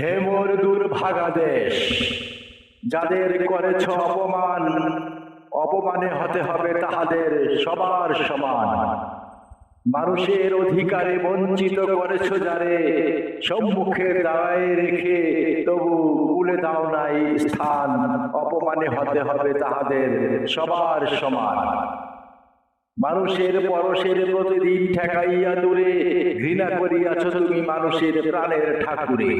হে মোর দুর্ভাগা দেশ, যাদের করেছ অপমান, অপমানে হতে হবে তাহাদের সবার সমান। মানুষের অধিকারে বঞ্চিত করেছ যারে, সম্মুখে দাঁড়ায় রেখে তবু ভুলে দাও নাই স্থান, অপমানে হতে হবে তাহাদের সবার সমান। মানুষের পরশের প্রতিদিন ঠেকাইয়া দূরে, ঘৃণা করিয়াছ তুমি মানুষের প্রাণের ঠাকুরে।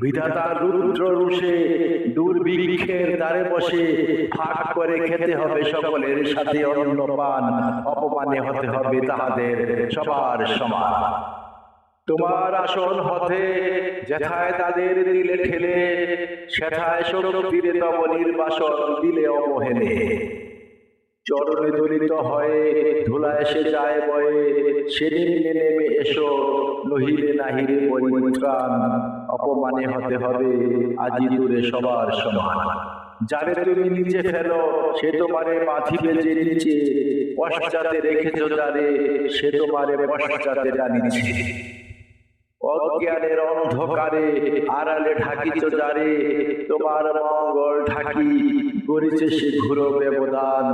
বিধাতার রুদ্র রুষে দুর্ভিক্ষের দ্বারে বসে ফাঁক করে খেতে হবে সকলের সাথে অন্য পান অপমানে হতে হবে তাহাদের সবার সমান। তোমার আসন হতে যেথায় তাদের দিলে ঠেলে, সেথায় শক্তিরে তব নির্বাসন দিলে অবহেলে। চরণে দলিত হয়ে, ধুলা এসে যায় বয়ে। সেদিন নেমে এসো, নহিলে নাহিরে পরিত্রাণ অপমানে হতে হবে, আজি দূরে সবার সমান। যারে তুমি নিচে ফেলো, সে তোমারে মাথিবে যে নিচে। পশ্চাতে রেখেছো যারে, সে তোমারে পশ্চাতে অজ্ঞানের অন্ধকারে আড়ালে ঢাকিছ যারে, তোমার মঙ্গল ঢাকি করেছে সে ঘুরো ব্যবধান।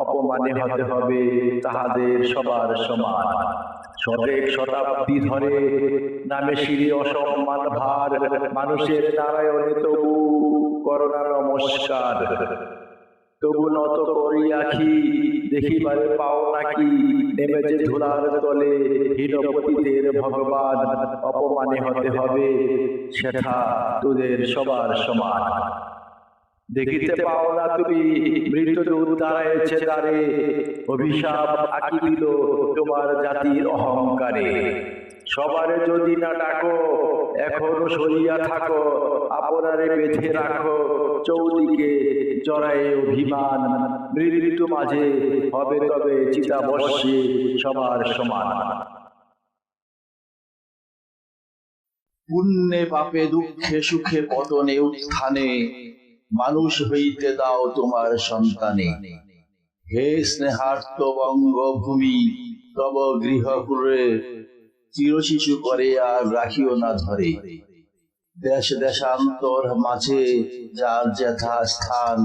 অপমানে হতে হবে তাহাদের সবার সমান। শতাব্দী ধরে নামে অসম্মান ভার, মানুষের নারায়ণে তবু করোনা নমস্কার। তবু নত করি আখি, দেখিবারে পাও নাকি ধুলার তলে হীনপতিদের ভগবান। অপমানে হতে হবে সেটা তোদের সবার সমান। দেখিতে পাও না তুমি মৃত্যুদূত দাঁড়াইছে তারে অভিশাপ আঁকি দিল তোমার জাতির অহংকারে। সবারে যদি না ডাকো, এখনও সরিয়া থাকো, আপনারে বেঁধে রাখো, চৌদিকে জড়ায়ে অভিমান। মৃত্যু মাঝে হবে তবে চিতাবশ্যে সবার সমান। পুণ্যে পাপে দুঃখে সুখে পতনে উত্থানে। মানুষ হইতে দাও তোমার সন্তানে। হে স্নেহার্থ বঙ্গভূমি, তব গৃহপুরে চিরশিশু করে আর রাখিও না ধরে। দেশ দেশান্তর মাঝে যার যথা স্থান,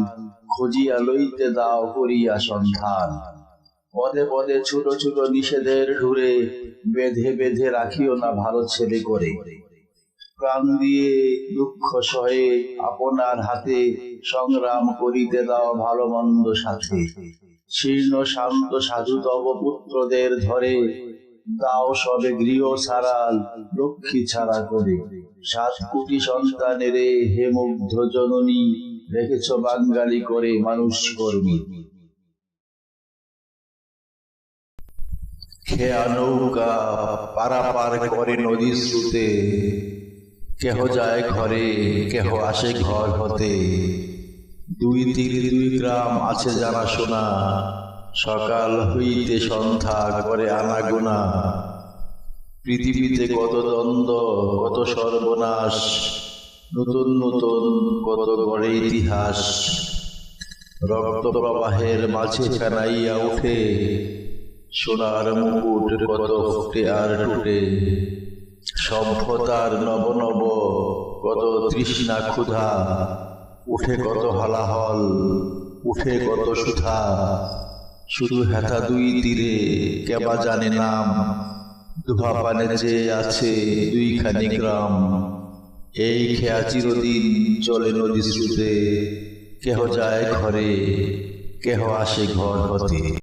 খুঁজিয়া লইতে দাও করিয়া সন্ধান। পদে পদে ছোট ছোট নিষেধের ঢুরে বেঁধে বেঁধে রাখিও না ভালো ছেলে করে। প্রাণ দিয়ে দুঃখ সহে আপনার হাতে সংগ্রাম করিতে দাও ভালো মন্দ সাথে। শীর্ণ শান্ত সাধু তব পুত্রদের ধরে দাও সবে গৃহ ছাড়া লক্ষ্মী ছাড়া করে। সাত কোটি সন্তানের হে মুগ্ধ জননী, রেখেছ বাঙালি করে মানুষ কর্মী। খেয়া নৌকা পারাপার করে নদী স্রোতে কেহ যায় ঘরে, কেহ আসে ঘর হতে। দুই তীরে দুই গ্রাম আছে জানা শোনা। সকাল হইতে সন্ধ্যা করে আনাগোনা পৃথিবীতে কত দ্বন্দ্ব, কত সর্বনাশ। নতুন নতুন কত গড়ে ইতিহাস। রক্ত প্রবাহের মাঝে ফেনাইয়া উঠে। সোনার মুকুট কত ফুটে আর টুটে। সভ্যতার নব নব কত তৃষ্ণা ক্ষুধা, উঠে কত হালাহল, উঠে কত সুধা। শুধু হেথা দুই তীরে কেবা জানে নাম? দুভা পানে যে আছে দুইখানি গ্রাম। এই খেয়া চিরদিন চলে নদী স্রোতে। কেহ যায় ঘরে, কেহ আসে ঘর হতে